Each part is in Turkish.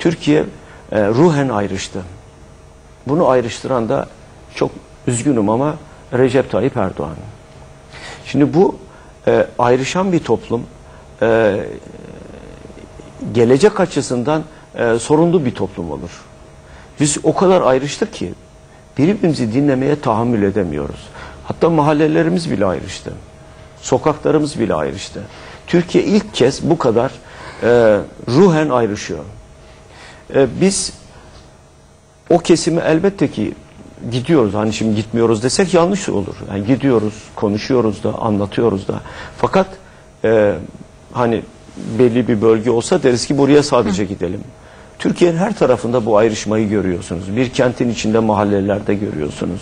Türkiye e, ruhen ayrıştı. Bunu ayrıştıran da çok üzgünüm ama Recep Tayyip Erdoğan. Şimdi bu e, ayrışan bir toplum e, gelecek açısından e, sorunlu bir toplum olur. Biz o kadar ayrıştık ki birbirimizi dinlemeye tahammül edemiyoruz. Hatta mahallelerimiz bile ayrıştı. Sokaklarımız bile ayrıştı. Türkiye ilk kez bu kadar e, ruhen ayrışıyor. E, biz o kesimi elbette ki gidiyoruz. Hani şimdi gitmiyoruz desek yanlış olur. Yani gidiyoruz, konuşuyoruz da, anlatıyoruz da. Fakat e, hani belli bir bölge olsa deriz ki buraya sadece gidelim. Türkiye'nin her tarafında bu ayrışmayı görüyorsunuz. Bir kentin içinde mahallelerde görüyorsunuz.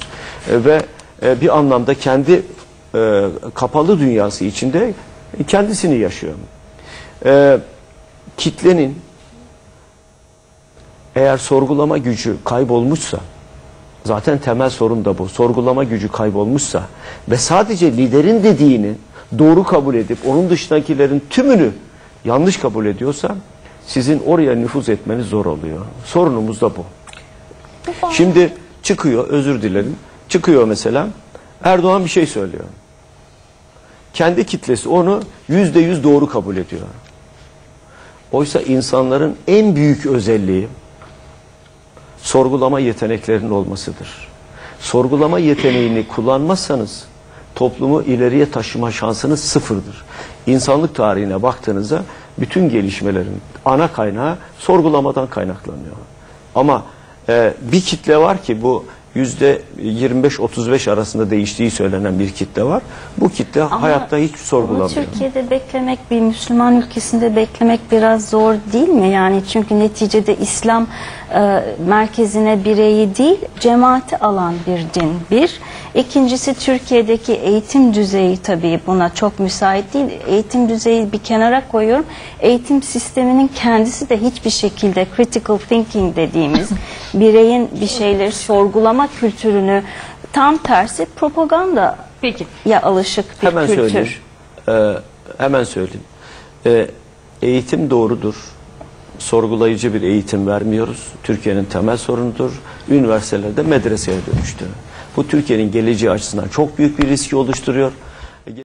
E, ve e, bir anlamda kendi e, kapalı dünyası içinde kendisini yaşıyor. E, kitlenin eğer sorgulama gücü kaybolmuşsa zaten temel sorun da bu. Sorgulama gücü kaybolmuşsa ve sadece liderin dediğini doğru kabul edip onun dışındakilerin tümünü yanlış kabul ediyorsa sizin oraya nüfuz etmeniz zor oluyor. Sorunumuz da bu. Şimdi çıkıyor özür dilerim. Çıkıyor mesela Erdoğan bir şey söylüyor. Kendi kitlesi onu yüzde yüz doğru kabul ediyor. Oysa insanların en büyük özelliği sorgulama yeteneklerinin olmasıdır. Sorgulama yeteneğini kullanmazsanız toplumu ileriye taşıma şansınız sıfırdır. İnsanlık tarihine baktığınızda bütün gelişmelerin ana kaynağı sorgulamadan kaynaklanıyor. Ama e, bir kitle var ki bu 25-35 arasında değiştiği söylenen bir kitle var. Bu kitle Ama- hayatta hiç sorgulamıyor. Türkiye'de beklemek bir Müslüman ülkesinde beklemek biraz zor değil mi? Yani çünkü neticede İslam e, merkezine bireyi değil cemaati alan bir din bir. İkincisi Türkiye'deki eğitim düzeyi tabii buna çok müsait değil. Eğitim düzeyi bir kenara koyuyorum. Eğitim sisteminin kendisi de hiçbir şekilde critical thinking dediğimiz bireyin bir şeyleri sorgulama kültürünü tam tersi propaganda Peki. ya alışık bir Hemen kültür. söyleyeyim. Ee, hemen söyleyeyim. Ee, eğitim doğrudur. Sorgulayıcı bir eğitim vermiyoruz. Türkiye'nin temel sorunudur. Üniversitelerde medreseye dönüştü. Bu Türkiye'nin geleceği açısından çok büyük bir riski oluşturuyor.